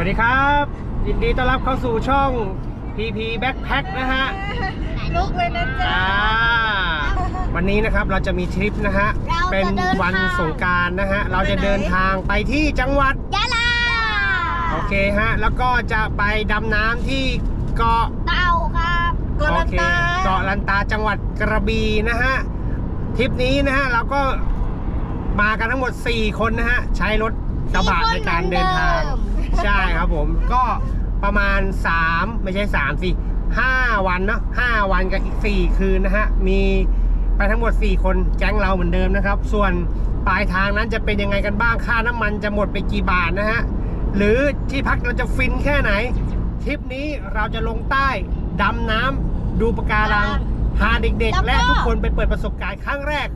วัสดีครับ ยินดีต้อนรับเข้าสู่ช่อง PP Backpack นะฮะลุกเลยนะจ๊ะ อ่าวันนี้นะครับเราจะมีทริปนะฮะ เราจะเป็นเดินทางวันสงกรารนะฮะ เราจะไปไหนเดินทางไปที่จังหวัด ยะลาโอเคฮะ แล้วก็จะไปดำน้ำที่เกาะ เต่าครับโอเคเกาะลันตาจังหวัดกระบี่นะฮะทริปนี้นะฮะเราก็มากันทั้งหมด 4 คนนะฮะ ใช้รถกระบะในการเดินทาง ใช่ครับผมก็ประมาณ 3 ไม่ใช่ 3 สิ 5 วันเนาะ5วันกับอีก 4 คืนนะฮะ มีไปทั้งหมด 4 คนแก๊งเราเหมือนเดิมนะครับ ส่วนปลายทางนั้นจะเป็นยังไงกันบ้างค่าน้ำมันจะหมดไปกี่บาทนะฮะ หรือที่พักเราจะฟินแค่ไหน ทริปนี้เราจะลงใต้ดำน้ำดูปะการังพาเด็กๆ และทุกคนไปเปิดประสบการณ์ครั้งแรก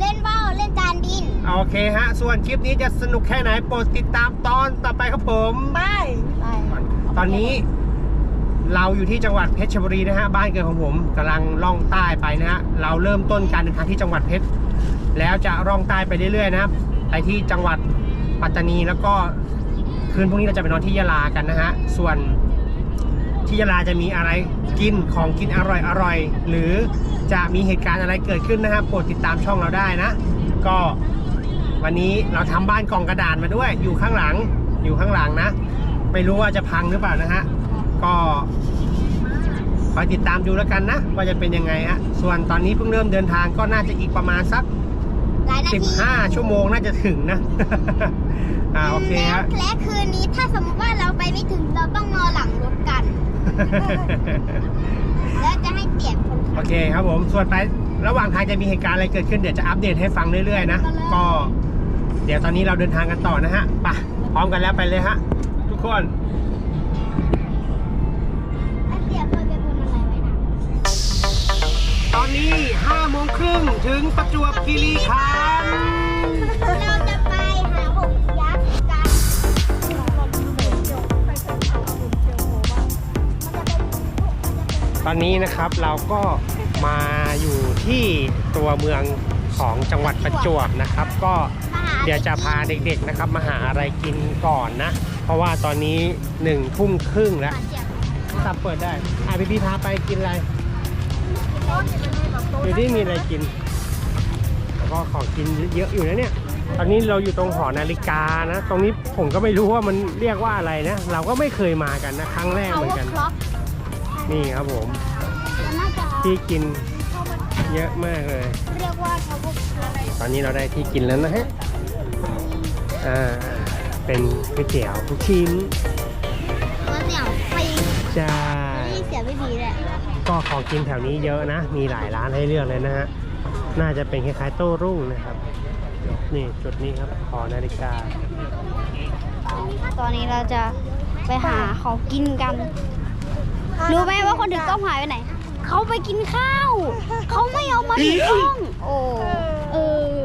เล่นว่าวเล่นจานบิน โอเคฮะ ส่วนคลิปนี้จะสนุกแค่ไหนโปรดติดตามตอนต่อไปครับผมไป ตอนนี้เราอยู่ที่จังหวัดเพชรบุรีนะฮะ บ้านเกิดของผมกำลังล่องใต้ไปนะฮะ เราเริ่มต้นการเดินทางที่จังหวัดเพชร แล้วจะล่องใต้ไปเรื่อยๆนะครับ ไปที่จังหวัดปัตตานีแล้วก็คืนพรุ่งนี้เราจะไปนอนที่ยะลากันนะฮะ ส่วน ที่ยะลาจะมีอะไรกินของกินอร่อยอร่อยๆหรือจะมีเหตุการณ์อะไรเกิดขึ้นนะครับโปรดติดตามช่องเราได้นะ ก็วันนี้เราทำบ้านกล่องกระดาษมาด้วย อยู่ข้างหลังอยู่ข้างหลังนะ ไม่รู้ว่าจะพังหรือเปล่านะฮะก็คอยติดตามดูแล้วกันนะว่าจะเป็นยังไงฮะส่วนตอนนี้เพิ่งเริ่มเดินทางก็น่าจะอีกประมาณสักหลายนาที15 ชั่วโมงน่าจะถึงนะ อ่าโอเคฮะและและคืนนี้ถ้าสมมติว่าเราไปไม่ถึงเราต้องนอนหลังรถกัน แล้วจะให้เปลี่ยนคนโอขับเคครับผม ส่วนไประหว่างทางจะมีเหตุการณ์อะไรเกิดขึ้นเดี๋ยวจะอัปเดตให้ฟังเรื่อยๆนะ ก็ เดี๋ยวตอนนี้เราเดินทางกันต่อนะฮะไปพร้อมกันแล้วไปเลยฮะ ทุกคน ไอ้เสียเคยไปบนอะไรไว้นะตอนนี้5โมงครึ่งถึงประจวบคีรีขันธ์ ตอนนี้นะครับเราก็มาอยู่ที่ตัวเมืองของจังหวัดประจวบนะครับ ก็เดี๋ยวจะพาเด็กๆนะครับ มาหาอะไรกินก่อนนะ เพราะว่าตอนนี้หนึ่งทุ่มครึ่งแล้วตับเปิดได้อะพี่พี่พาไปกินอะไรอยู่ที่มีอะไรกินแล้วก็ของกินเยอะอยู่นะเนี่ยตอนนี้เราอยู่ตรงหอนาฬิกานะ ตรงนี้ผมก็ไม่รู้ว่ามันเรียกว่าอะไรนะ เราก็ไม่เคยมากันนะ ครั้งแรกเหมือนกันคล็อก นี่ครับผมน่าจะที่กินเยอะมากเลย เรียกว่าทาวเวอร์คล็อกตอนนี้เราได้ที่กินแล้วนะฮะ อ่า เป็นก๋วยเตี๋ยวทุกชิ้นมันเหนียวไปใช่ไม่ได้เสียไม่ดีแหละก็ของกินแถวนี้เยอะนะ มีหลายร้านให้เลือกเลยนะฮะ น่าจะเป็นคล้ายๆโต้รุ่งนะครับ นี่จุดนี้ครับหอนาฬิกา ตอนนี้เราจะไปหาของกินกัน รู้ไหมว่าคนถือกล้องหายไปไหน เขาไปกินข้าว เขาไม่เอามาถือกล้อง โอ้เออ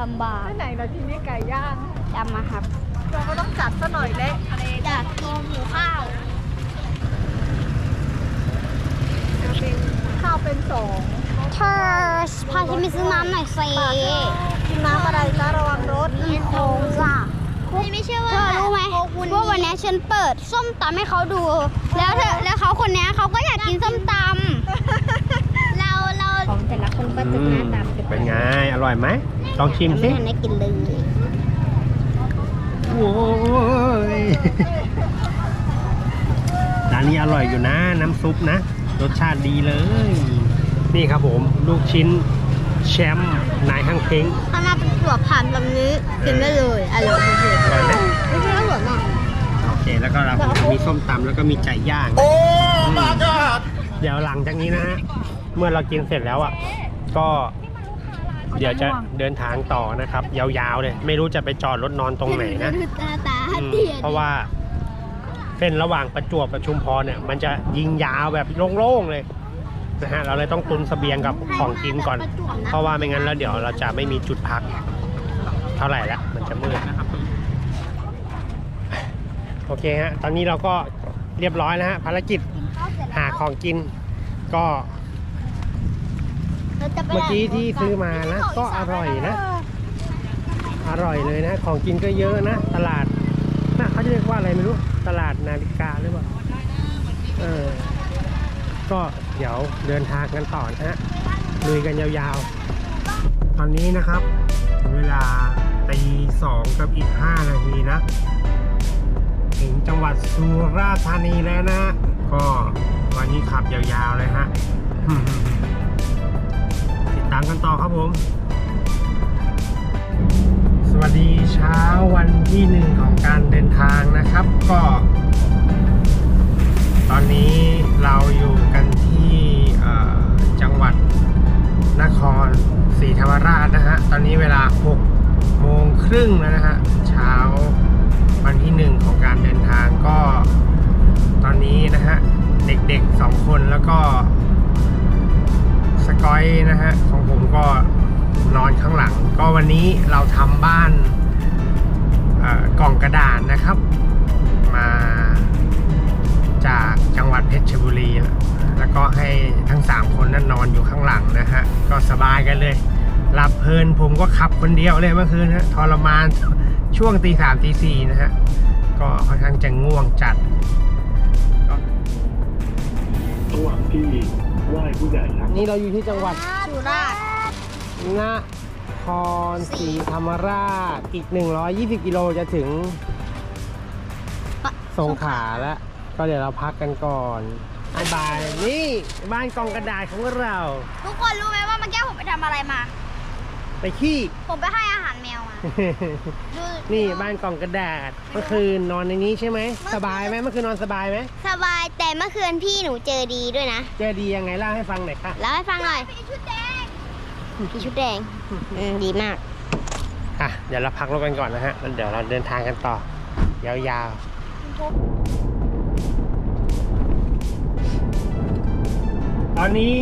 ลำบากที่ไหนเราที่นี่ไก่ย่างจำมาครับ เราก็ต้องจัดซะหน่อยเละอะไรอยากกินหิวข้าวจะเป็นข้าวเป็นสองเธอพาฉันไปซื้อน้ำหน่อยสิกินน้ำอะไรคะระวังรถโค้งจ้ะไม่เชื่อว่าเธอรู้ไหมว่าวันนี้ฉันเปิดส้มตำให้เขาดู แล้วเธอแล้วเขาคนนี้เขาก็อยากกินส้มตำเราเราของแต่ละคนก็จะหน้าตาเป็นไงอร่อยไหมลองชิมไม่สิทันได้กินเลยโอ้ยร้านนี้อร่อยอยู่นะน้ำซุปนะ รสชาติดีเลย นี่ครับผมลูกชิ้นแชมป์นายห้างเพ้ง ถ้ามาเป็นตัวผ่านแบบนี้กินได้เลยอร่อยสุดอร่อยไหมไม่ใช่อร่อยมาก โอเค แล้วก็เรามีส้มตำแล้วก็มีไก่ย่าง โอ้ my god เดี๋ยวหลังจากนี้นะฮะ เมื่อเรากินเสร็จแล้วอะ ก็เดี๋ยวจะเดินทางต่อนะครับ ยาวๆเลย ไม่รู้จะไปจอดรถนอนตรงไหนนะ ตาตาอืมเตียนเพราะว่าเส้นระหว่างประจวบกับชุมพรเนี่ย มันจะยิงยาวแบบโล่งๆเลยนะฮะเราเลยต้องตุนเสบียงกับของกินก่อน เพราะว่าไม่งั้นแล้วเดี๋ยวเราจะไม่มีจุดพัก เท่าไหร่ละมันจะมืดนะครับโอเคฮะตอนนี้เราก็เรียบร้อยแล้วฮะภารกิจหาของกินก็เมื่อกี้ที่ซื้อมานะก็อร่อยนะ อร่อยเลยนะของกินก็เยอะนะ ตลาดน่ะเขาจะเรียกว่าอะไรไม่รู้ตลาดนาฬิกาหรือเปล่าเออก็เดี๋ยวเดินทางกันต่อนะฮะลุยกันยาวๆ ตอนนี้นะครับ เวลาตีสองกับอีกห้านาทีนะ ถึงจังหวัดสุราษฎร์ธานีแล้วนะ ก็วันนี้ขับยาวๆเลยฮะ ติดตามกันต่อครับผม สวัสดีเช้าวันที่หนึ่งของการเดินทางนะครับ ก็ ตอนนี้เราอยู่กันที่จังหวัดนคร ศรีธรรมราชนะฮะ ตอนนี้เวลา 6 โมงครึ่งแล้วนะฮะ เช้าวันที่หนึ่งของการเดินทางก็ ตอนนี้นะฮะ เด็กๆสองคนแล้วก็ สกอยนะฮะ ของผมก็นอนข้างหลัง ก็วันนี้เราทำบ้านกล่องกระดาษนะครับ มาจากจังหวัดเพชรบุรี แล้วก็ให้ทั้ง 3 คนนั้นนอนอยู่ข้างหลังนะฮะ ก็สบายกันเลย หลับเพลินผมก็ขับคนเดียวเลยเมื่อคืนฮะทรมานช่วงตีสามตีสี่นะฮะ ก็ค่อนข้างจะง่วงจัดระหว่างที่ไหว้ผู้ใหญ่ครับนี่เราอยู่ที่จังหวัดสุราษฎร์นครศรีธรรมราชอีก 120 กิโลจะถึงสงขลาแล้ว ก็เดี๋ยวเราพักกันก่อน บ๊ายบายนี่บ้านกองกระดาษของเรา ทุกคนรู้ไหมว่าเมื่อกี้ผมไปทำอะไรมา ไปขี้ ผมไปให้อาหารแมวมาดูนี่บ้านกองกระดาษ เมื่อคืนนอนในนี้ใช่ไหม สบายไหมเมื่อคืนนอนสบายไหม สบายแต่เมื่อคืนพี่หนูเจอดีด้วยนะ เจอดียังไงเล่าให้ฟังหน่อยค่ะแล้วให้ฟังหน่อยพี่ชุดแดงพี่ชุดแดงอืมดีมากอะเดี๋ยวเราพักรถกันก่อนนะฮะแล้วเดี๋ยวเราเดินทางกันต่อ ยาวๆ อนนี้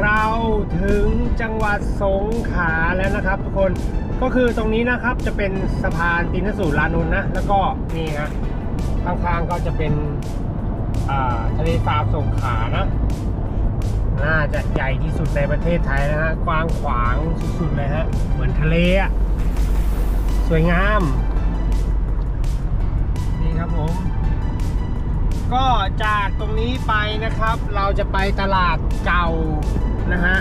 เราถึงจังหวัดสงขลาแล้วนะครับทุกคนก็คือตรงนี้นะครับจะเป็นสะพานตินสูตรลานุนนะ แล้วก็นี่ฮะข้างๆก็จะเป็นทะเลสาบสงขลานะน่าจะใหญ่ที่สุดในประเทศไทยนะฮะกว้างขวางสุดๆเลยฮะเหมือนทะเลอะสวยงาม นี่ครับผม ก็จากตรงนี้ไปนะครับ เราจะไปตลาดเก่านะฮะ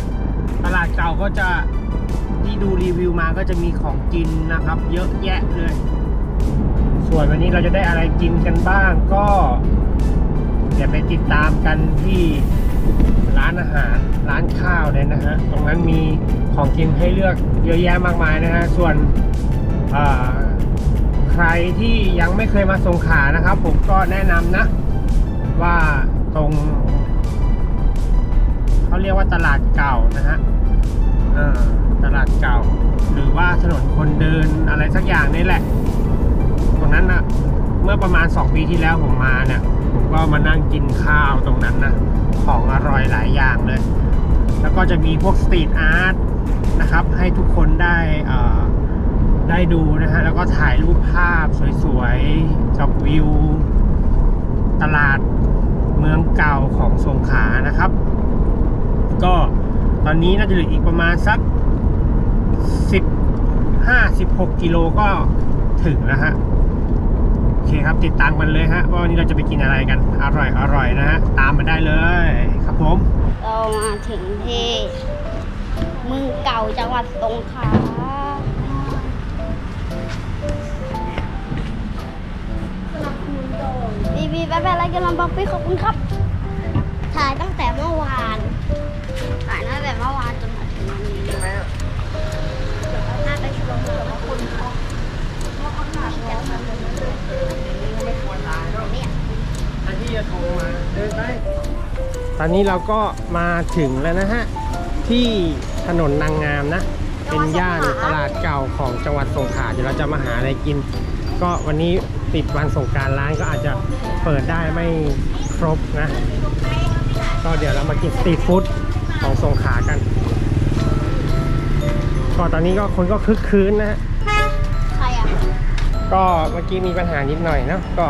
ตลาดเก่าก็จะที่ดูรีวิวมาก็จะมีของกินนะครับ เยอะแยะเลย ส่วนวันนี้เราจะได้อะไรกินกันบ้างก็เดี๋ยวไปติดตามกันที่ร้านอาหารร้านข้าวเลยนะฮะตรงนั้นมีของกินให้เลือกเยอะแยะมากมายนะฮะส่วนใครที่ยังไม่เคยมาสงขานะครับ ผมก็แนะนำนะ ว่าตรงเขาเรียกว่าตลาดเก่านะฮะตลาดเก่า หรือว่าถนนคนเดินอะไรสักอย่างนี่แหละ ตรงนั้นนะเมื่อประมาณ2ปีที่แล้วผมมาเนี่ย ผมก็มานั่งกินข้าวตรงนั้นนะของอร่อยหลายอย่างเลย แล้วก็จะมีพวกสตรีทอาร์ตนะครับ ให้ทุกคนได้ได้ดูนะฮะ แล้วก็ถ่ายรูปภาพสวยๆ กับวิว ตลาดเมืองเก่าของสงขลานะครับ ก็ตอนนี้น่าจะเหลืออีกประมาณสัก15 16กิโลก็ถึงแล้วฮะโอเคครับติดตามกันเลยฮะว่าวันนี้เราจะไปกินอะไรกัน อร่อยอร่อยนะฮะตามมาได้เลยครับผมเรามาถึงที่เมืองเก่าจังหวัดสงขลา บีบีไปไปอะไรกันลองบอกพี่ขอบคุณครับถ่ายตั้งแต่เมื่อวานถ่ายตั้งแต่เมื่อวานจนมาถึงวันนี้น่าไปชมเลยว่าคนเขาเขาเขาถ่ายกันมาเลยเนี่ยอันที่จะโทรมาเดินไปตอนนี้เราก็มาถึงแล้วนะฮะ ที่ถนนนางงามนะ เป็นย่านตลาดเก่าของจังหวัดสงขลาเดี๋ยวเราจะมาหาอะไรกิน ก็วันนี้ ปิดวันสงกรารร้านก็อาจจะเปิดได้ไม่ครบนะ ก็เดี๋ยวเรามากินสตรีทฟู้ดของสงขลากัน ก็ตอนนี้ก็คนก็คึกคืนนะฮะใครอะ ก็เมื่อกี้มีปัญหานิดหน่อยเนาะก็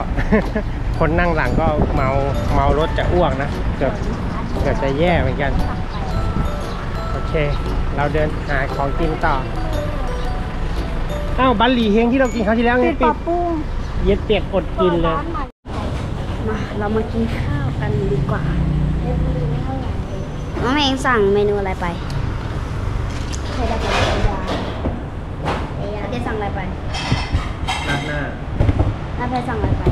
คนนั่งหลังก็เมาเมารถจะอ้วกนะเกือบเกือบจะแย่เหมือนกัน โอเค เราเดินหาของกินต่ออ้าวบัลหลีเฮงที่เรากินคราวที่แล้วไงติดปปิรัดบปรุง เย็ดเปียกอดกินเลยร้านใหม่มาเรามากินข้าวกันดีกว่าน้องเพลงสั่งเมนูอะไรไปเคยได้ไปยาเจ๊สั่งอะไรไปราดหน้าน้าเพลสั่งอะไรไป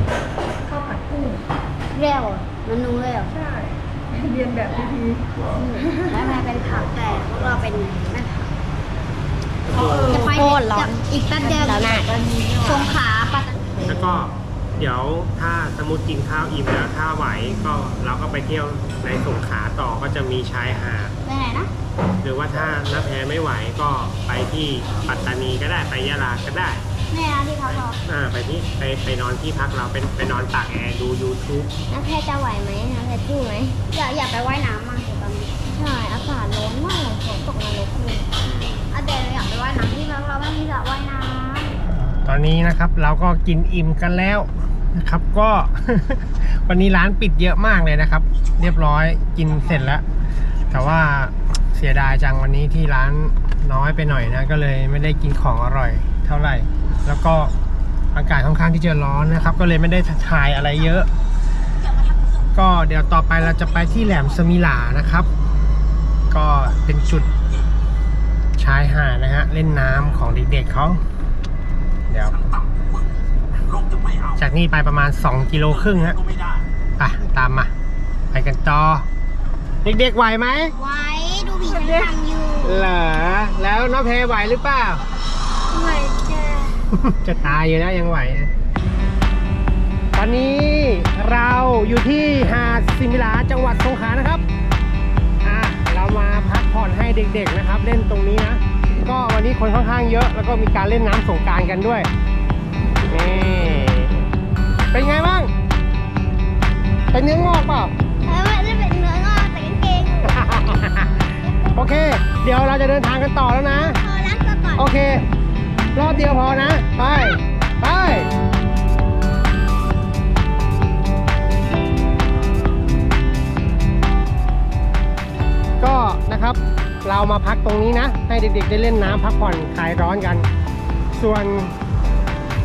ข้าวผัดกุ้งเรียวเมนูเรียวใช่ เรียนแบบพิธีแล้วแม่เป็นผักแต่พวกเราเป็นแม่ผักเออจะไปจะอีกแป๊บเดียวแล้วนะสงขลาปัตตานี แล้วก็เดี๋ยวถ้าสมมติกินข้าวอิ่มแล้วถ้าไหวก็เราก็ไปเที่ยวในสงขลาต่อก็จะมีชายหาดไปไหนนะหรือว่าถ้าน้าแพไม่ไหวก็ไปที่ปัตตานีก็ได้ไปยะลาก็ได้แม่นะที่พักเราอ่าไปที่ไปไปนอนที่พักเราเป็นไปนอนตากแอร์ดู YouTube น้าแพจะไหวไหมน้าแพสู้ไหมอยากอยากไปว่ายน้ำมากเลยตอนนี้ใช่อากาศร้อนมากเลยฝนตกนรกเลยอะแต่เราอยากไปว่ายน้ำที่พักเราไม่มีสระว่ายน้ำ ตอนนี้นะครับเราก็กินอิ่มกันแล้วนะครับ ก็วันนี้ร้านปิดเยอะมากเลยนะครับ เรียบร้อยกินเสร็จแล้ว แต่ว่าเสียดายจังวันนี้ที่ร้านน้อยไปหน่อยนะ ก็เลยไม่ได้กินของอร่อย เท่าไหร่ แล้วก็อากาศค่อนข้างที่จะร้อนนะครับ ก็เลยไม่ได้ถ่ายอะไรเยอะ ก็เดี๋ยวต่อไปเราจะไปที่แหลมสมิหลานะครับ ก็เป็นจุดชายหาดนะฮะเล่นน้ำของเด็กๆเขา เดี๋ยวจากนี่ไปประมาณ 2 กิโลครึ่งฮะไปตามมา ไปกันต่อเด็กๆไหวไหมไว้ดูผีทำอยู่เหรอแล้วน้องเพไหวหรือเปล่าไม่แกจะตายอยู่แล้วยังไหวนะตอนนี้เราอยู่ที่หาดสิมิลาจังหวัดสงขลานะครับอะเรามาพักผ่อนให้เด็กๆนะครับ เล่นตรงนี้นะ ก็วันนี้คนค่อนข้างเยอะแล้วก็มีการเล่นน้ำสงกรารกันด้วยนี่เป็นไงบ้างเป็นเนื้องอกเปล่าเออไม่ได้เป็นเนื้องอกแต่กางเกงโอเค เดี๋ยวเราจะเดินทางกันต่อแล้วนะเออล้างตัวก่อนโอเค รอบเดียวพอนะ ไป ไปก็นะครับ เรามาพักตรงนี้นะ ให้เด็กๆได้เล่นน้ำพักผ่อนคลายร้อนกัน ส่วน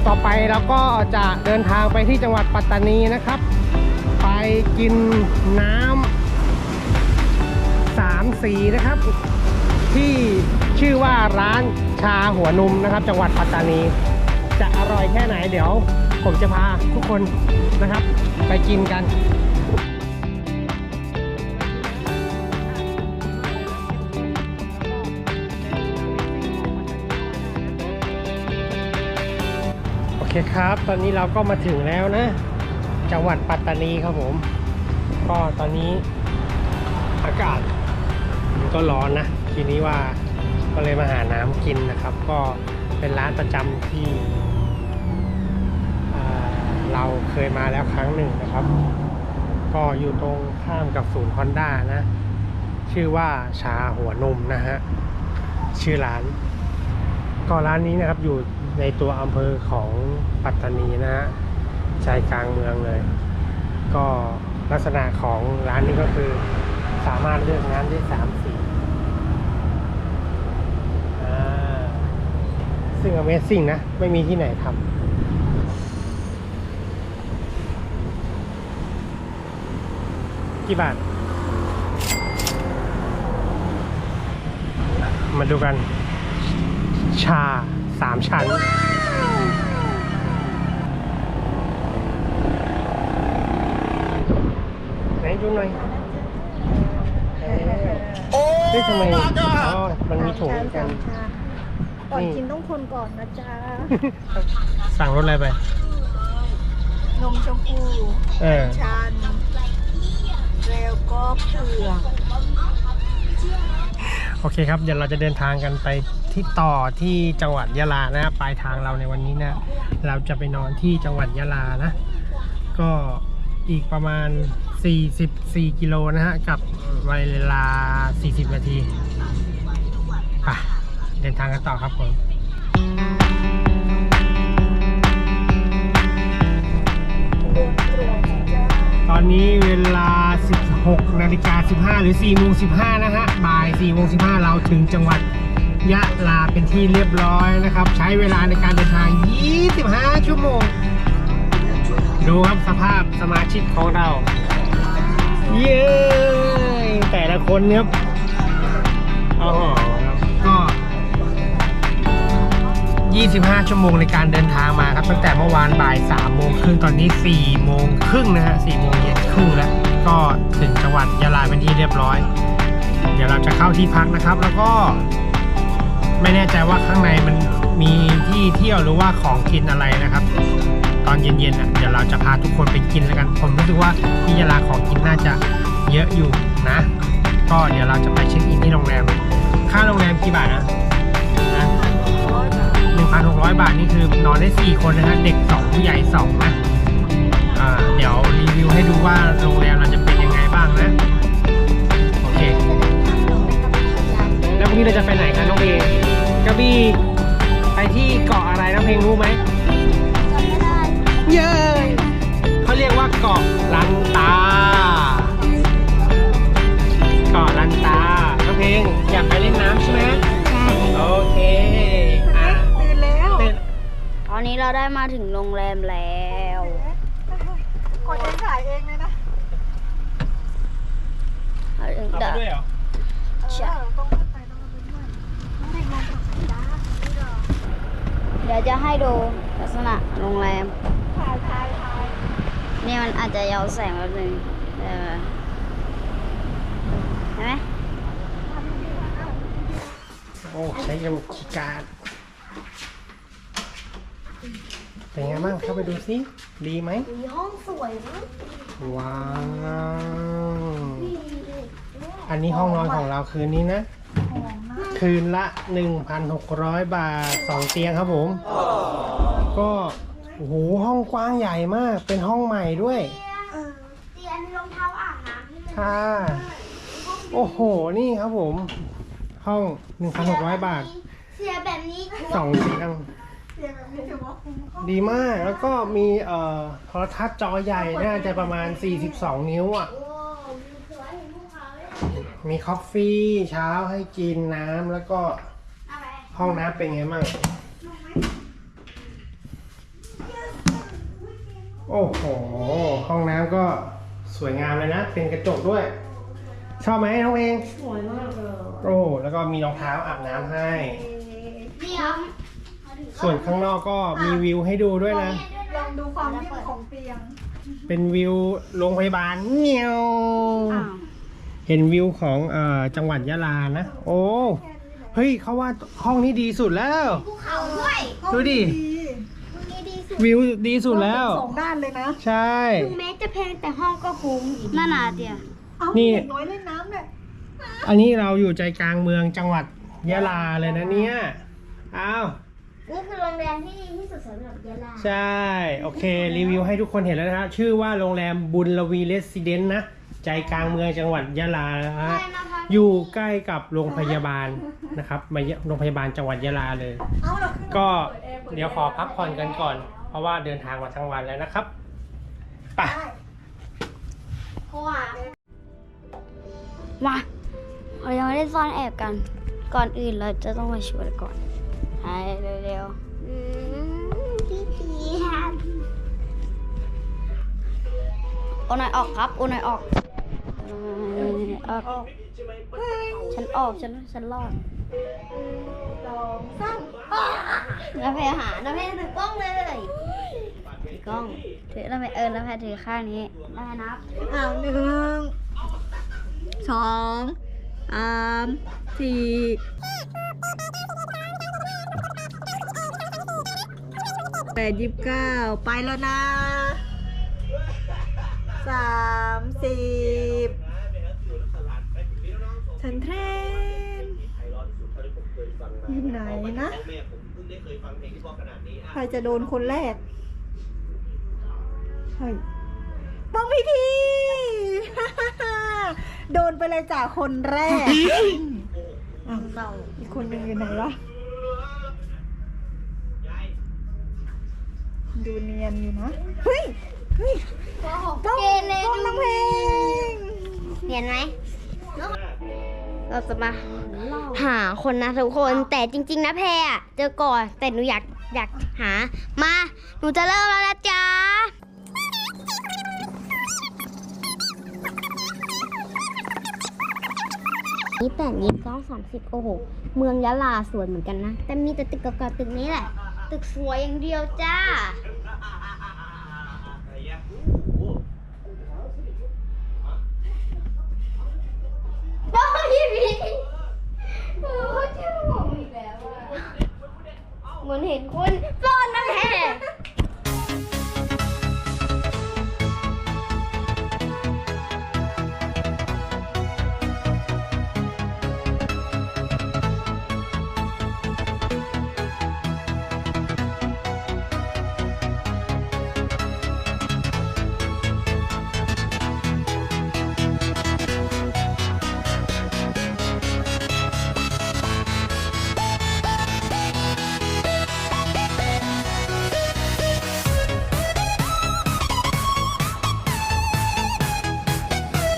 ต่อไปเราก็จะเดินทางไปที่จังหวัดปัตตานีนะครับ ไปกินน้ำสามสีนะครับ ที่ชื่อว่าร้านชาหัวนุ่มนะครับ จังหวัดปัตตานี จะอร่อยแค่ไหนเดี๋ยว ผมจะพาทุกคนนะครับ ไปกินกัน เคครับ ตอนนี้เราก็มาถึงแล้วนะ จังหวัดปัตตานีครับผม ก็ตอนนี้อากาศมันก็ร้อนนะ ทีนี้ว่าก็เลยมาหาน้ำกินนะครับ ก็เป็นร้านประจำที่เราเคยมาแล้วครั้งหนึ่งนะครับ ก็อยู่ตรงข้ามกับศูนย์ฮอนด้านะ ชื่อว่าชาหัวนมนะฮะ ชื่อร้าน ก็ร้านนี้นะครับอยู่ ในตัวอำเภอของปัตตานีนะฮะใจกลางเมืองเลย ก็ลักษณะของร้านนี้ก็คือสามารถเลือกน้ำได้สามสี่ซึ่ง Amazing นะ ไม่มีที่ไหนทำกี่บาท มาดูกัน ชา สามชั้น ไหนดูหน่อยเฮ้ยทำไมอ๋อมันมีถุงกัน ก่อนกินต้องคนก่อนนะจ๊ะ สั่งรถอะไรไป นมชมพูเออชันแล้วก็เผือกโอเคครับ เดี๋ยวเราจะเดินทางกันไป ที่ต่อที่จังหวัดยะลานะปลายทางเราในวันนี้นะ เราจะไปนอนที่จังหวัดยะลานะ ก็อีกประมาณ 44 กิโลนะฮะกับเวลา 40 นาทีไปเดินทางกันต่อครับผมตอนนี้เวลา 16 นาฬิกา 15 หรือ4โมง15 นะฮะ บ่าย4โมง15 เราถึงจังหวัด ยะลาเป็นที่เรียบร้อยนะครับ ใช้เวลาในการเดินทาง 25 ชั่วโมง ดูครับสภาพสมาชิกของเรา เย้แต่ละคนครับอ๋อครับก็ 25 ชั่วโมงในการเดินทางมาครับ ตั้งแต่เมื่อวานบ่าย3โมงครึ่งตอนนี้ 4 โมงครึ่งนะฮะ4โมงเย็นครึ่งแล้ว ก็ถึงจังหวัดยะลาเป็นที่เรียบร้อย เดี๋ยวเราจะเข้าที่พักนะครับ แล้วก็ ไม่แน่ใจว่าข้างในมันมีที่เที่ยวหรือว่าของกินอะไรนะครับ ตอนเย็นๆอะเดี๋ยวเราจะพาทุกคนไปกินแล้วกันผมรู้สึกว่าที่ยะลาของกินน่าจะเยอะอยู่นะ ก็เดี๋ยวเราจะไปเช็คอินที่โรงแรม ค่าโรงแรมกี่บาทนะนะ1,600บาทนี่คือนอนได้4คนนะฮะเด็ก2ผู้ใหญ่2นะอ่าเดี๋ยวรีวิวให้ดูว่าโรงแรมเราจะ ลักษณะโรงแรมถ่ายถ่ายถ่ายนี่มันอาจจะเยาแสงแป๊บนึงเออเห็นไหมโอ้ใช้กรรมคีย์การ์ดเป็นไงบ้างเข้าไปดูสิดีไหมมีห้องสวยมากว้าวอันนี้ห้องนอนของเราคืนนี้นะ คืนละ 1,600 บาท 2 เตียงครับผม ก็โอ้โหห้องกว้างใหญ่มาก เป็นห้องใหม่ด้วยเตียนรองเท้าอาบน้ำให้เลยค่ะ โอ้โหนี่ครับผม ห้อง1,600บาทเสียแบบนี้2เตียงเสียงแบบนี้ถือว่าคุ้มค่าดีมากแล้วก็มีเอ่อโทรทัศน์จอใหญ่น่าจะประมาณ 42 นิ้วอะ โอ้มีสวยเห็นภูเขาเลยมีคอฟฟี่เช้าให้กินน้ำแล้วก็เอาไปห้องน้ำเป็นไงบ้าง โอ้โห ห้องน้ำก็สวยงามเลยนะ เป็นกระจกด้วย ชอบไหมน้องเอง สวยมากเลยโอ้แล้วก็มีรองเท้าอาบน้ำให้เดี๋ยวส่วนข้างนอกก็มีวิวให้ดูด้วยนะ ลองดูความนิ่มของเตียง เป็นวิวโรงพยาบาลเงียวอ้าวเห็นวิวของเอ่อจังหวัดยะลานะ โอ้ เฮ้ยเขาว่าห้องนี้ดีสุดแล้ว ภูเขาด้วย ดูดิดีตรงนี้ดี สุดวิวดีสุดแล้ว สองด้านเลยนะใช่ ถึงแม้จะแพงแต่ห้องก็คุ้มน่าหนาเดียวเอ้านี่ เด็กน้อยเล่นน้ำเนี่ยอันนี้เราอยู่ใจกลางเมืองจังหวัดยะลาเลยนะเนี่ยอ้าวนี่คือโรงแรมที่ดีที่สุดสำหรับยะลาใช่ โอเค รีวิวให้ทุกคนเห็นแล้วนะฮะชื่อว่าโรงแรมบุญลวีเรสซิเดนต์นะ ใจกลางเมืองจังหวัดยะลานะฮะอยู่ใกล้กับโรงพยาบาลนะครับมาโรงพยาบาลจังหวัดยะลาเลย เอ้าเราขึ้นก็เดี๋ยวขอพักผ่อนกันก่อน เพราะว่าเดินทางมาทั้งวันแล้วนะครับไปเพราะว่ามาเรายังไม่ได้ซ่อนแอบกัน ก่อนอื่นเราจะต้องมาชวนก่อนไปเร็วๆอืมพี่เจี๊ยบโอนอยออกครับโอนอยออกโอนอยออกออก ฉันออกฉันฉันรอด สองสามน้าแพรหาน้าแพรถือกล้องเลยถือกล้องถือน้าแพรเออน้าแพรถือข้างนี้น้าแพรนับอ้าวหนึ่งสองสามสี่แปดยี่สิบเก้าไปแล้วนะสามสิบฉันเท อยู่ไหนนะ ใครจะโดนคนแรกเฮ้ยป้องพิธี โดนไปเลยจากคนแรกอ้าวเศร้าอีกคนหนึ่งอยู่ไหนวะ ดูเนียนอยู่นะ เฮ้ย เฮ้ยป้องเกเรป้องน้องเพลงเห็นไหมเราจะมา หาคนนะทุกคนแต่จริง ๆ นะแพรเจอก่อนแต่หนูอยากอยากหา มาหนูจะเริ่มแล้วนะจ๊ะนี่แต่นี้ก็สามสิบโอ้โห เมืองยะลาสวยเหมือนกันนะ แต่มีแต่ตึกเก่าๆตึกนี้แหละ ตึกสวยอย่างเดียวจ้า เมือนเห็นคุณบอนน้ำแข็ง